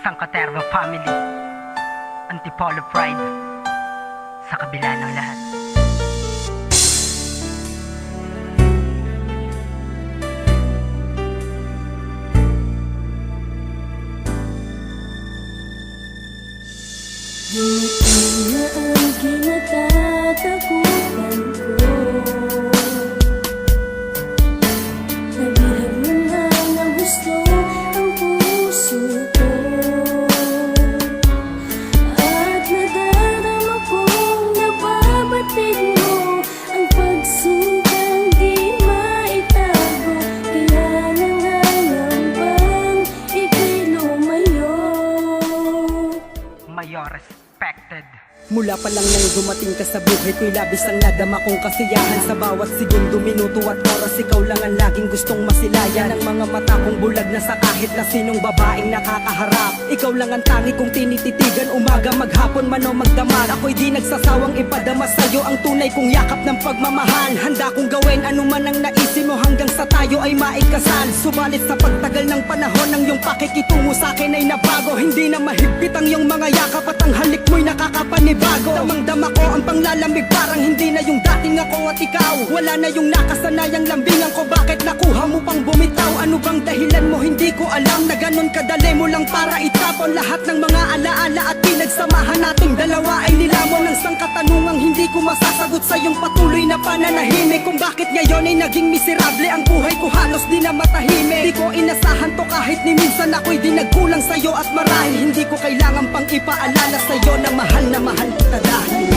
Sangkaterva Family Antipolo Pride Sa kabila ng lahat Mula pa lang nang dumating ka sa buhay ko'y labis ang nadama kong kasiyahan. Sa bawat segundo, minuto at oras Ikaw lang ang laging gustong masilayan. Ang mga mata kong bulag na sa kahit na sinong babaeng nakakaharap. Ikaw lang ang tangi kong tinititigan. Umaga, maghapon, man o magdamag Ako'y di nagsasawang ipadama sa'yo Ang tunay kong yakap ng pagmamahal. Handa kong gawin anuman ang naisin mo Hanggang sa tayo ay maikasal. Subalit sa pagtagal ng panahon Ang iyong pakikitungo sa akin ay nabago. Hindi na mahigpit ang iyong mga yakap At ang halik mo'y nakakapanibago. Damang dama ko ang panglalamig Parang hindi na yung dating ako at ikaw. Wala na yung nakasanayang lambingan ko Bakit nakuha mo pang bumitaw? Ano bang dahilan mo? Hindi ko alam Na ganon kadali mo lang para itapon Lahat ng mga alaala at pinagsamahan nating dalawa. Ay nilamon ng sangkatanungang hindi ko masasagot Sa iyong patuloy na pananahimik Kung bakit ngayon ay naging miserable. Ang buhay ko halos di na matahimik. Di ko inasahan to kahit ni minsan ako'y di nagkulang sa'yo. At marahil hindi ko kailangan pang ipaalala sa'yo Na mahal na mahal kita dahil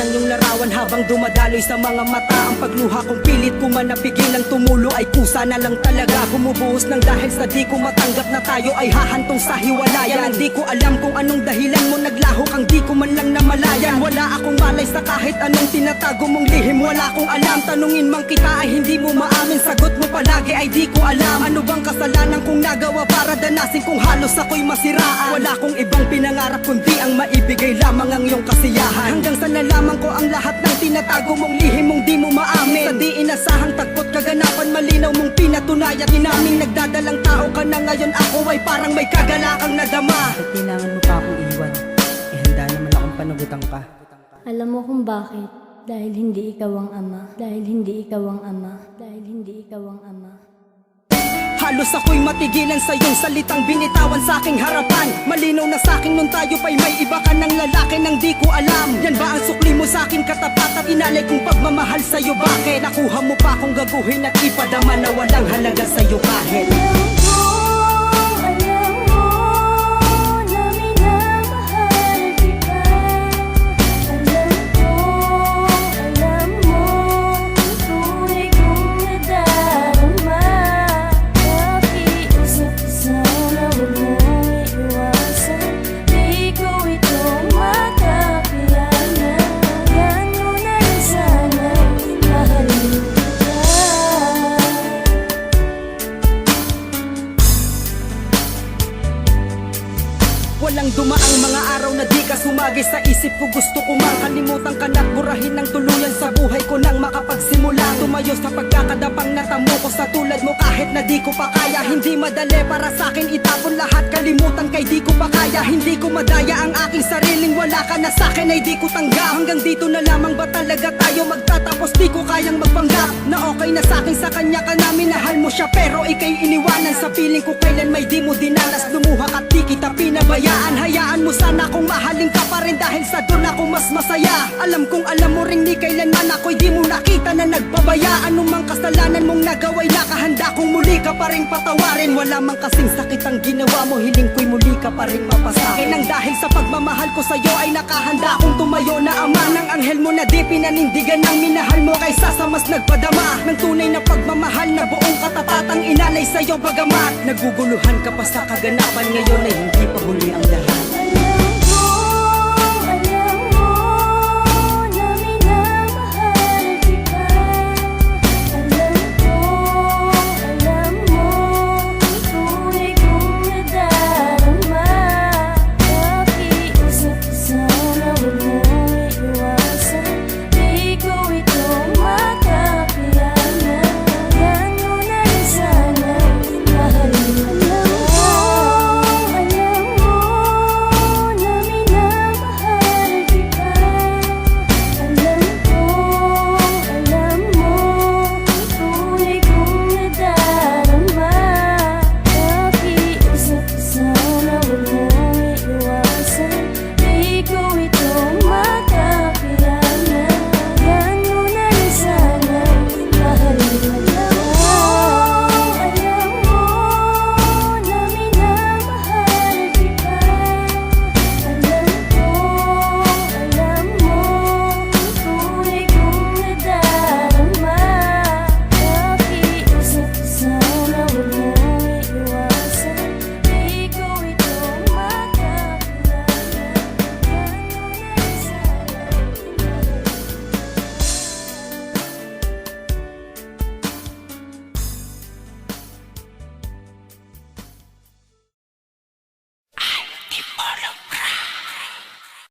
minamasdan ng iyong larawan Habang dumadaloy sa mga mata. Ang pagluha kong pilit ko man napigil ang tumulo Ay kusa na lang talaga. Bumubuhos ng dahil sa di ko matanggap na tayo Ay hahantong sa hiwalayan. Ang di ko alam kung anong dahilan mo Naglaho kang di ko man lang namalayan. Wala akong malay sa kahit anong tinatago mong lihim. Wala akong alam. Tanungin man kita ay hindi mo maamin. Sagot mo palagi ay di ko alam. Ano bang kasalanan kong nagawa para danasin kung halos ako'y masiraan? Wala kong ibang pinangarap kundi ang maibigay lamang ang iyong kasiyahan. Hanggang ang lahat ng tinatago mong lihim mong di mo maamin Sa di inasahang tagpot kaganapan malinaw mong pinatunayan Inaming nagdadalang tao ka na ngayon ako ay parang may kagalakang nadama Bakit kailangan mo pa akong iwan? Eh handa naman akong panugutan ka Alam mo kung bakit? Dahil hindi ikaw ang ama. Dahil hindi ikaw ang ama. Dahil hindi ikaw ang ama. Halos ako'y matigilan sa iyong salitang binitawan sa aking harapan. Malinaw na sa akin nung tayo pa'y may iba ka ng lalaki nang di ko alam. Yan ba ang sukli mo sa aking katapat at inalay kong pagmamahal sa'yo? Bakit? Nakuha mo pa akong gaguhin at ipadama na walang halaga sa'yo kahit mga araw na di ka sumagi sa isip ko. Gusto ko mang kalimutan ka na't burahin ng tuluyan sa buhay ko nang makapagsimula. Tumayo sa pagkakadapang natamo ko sa tulad mo. Kahit na di ko pa kaya Hindi madali para sa akin itapon lahat. Kalimutan kay di ko pa kaya Hindi ko madaya ang aking sariling wala ka na sa akin ay di ko tanggap Hanggang dito na lamang ba talaga tayo magtatapos? Di ko kayang magpanggap Na okay na sa akin sa kanya ka na minahal mo siya. Pero ikay iniwanan Sa piling ko kailan may di mo dinanas. Lumuha kung mahalin ka pa rin dahil sa doon ako mas masaya. Alam kong alam mo ring ni kailanman ako'y di mo nakita na nagbabaya Anumang kasalanan mong nagawa'y nakahanda kong muli ka pa rin patawarin. Wala mang kasing sakit ang ginawa mo hiling ko'y muli ka pa rin mapasakin Ang dahil sa pagmamahal ko sa'yo ay nakahanda kong tumayo na ama ng anghel mo na di pinanindigan ng minahal mo Kaysa sa mas nagpadama. Ng tunay na pagmamahal na buong katatatang inalay sa'yo Bagamat naguguluhan ka pa sa kaganapan. Ngayon ay hindi pa huli ang lahat